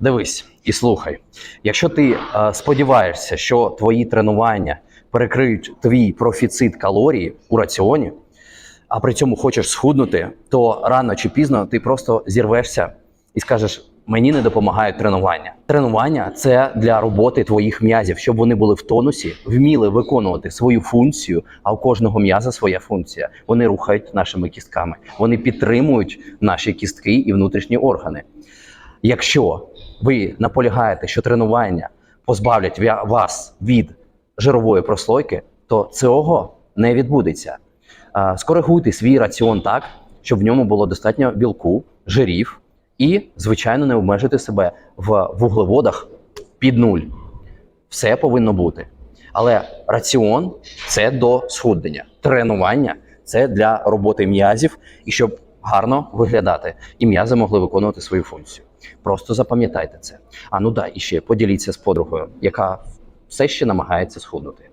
Дивись і слухай. Якщо ти е, сподіваєшся, що твої тренування перекриють твій профіцит калорії у раціоні, а при цьому хочеш схуднути, то рано чи пізно ти просто зірвешся і скажеш: мені не допомагають тренування. Тренування це для роботи твоїх м'язів, щоб вони були в тонусі, вміли виконувати свою функцію. А у кожного м'яза своя функція. Вони рухають нашими кістками, вони підтримують наші кістки і внутрішні органи. Якщо ви наполягаєте, що тренування позбавлять вас від жирової прослойки, то цього не відбудеться. Скоригуйте свій раціон так, щоб в ньому було достатньо білку, жирів, і, звичайно, не обмежуйте себе в вуглеводах під нуль. Все повинно бути. Але раціон це до схуднення. Тренування це для роботи м'язів і щоб гарно виглядати, і м'язи могли виконувати свою функцію. Просто запам'ятайте це. А ну да, і ще поділіться з подругою, яка все ще намагається схуднути.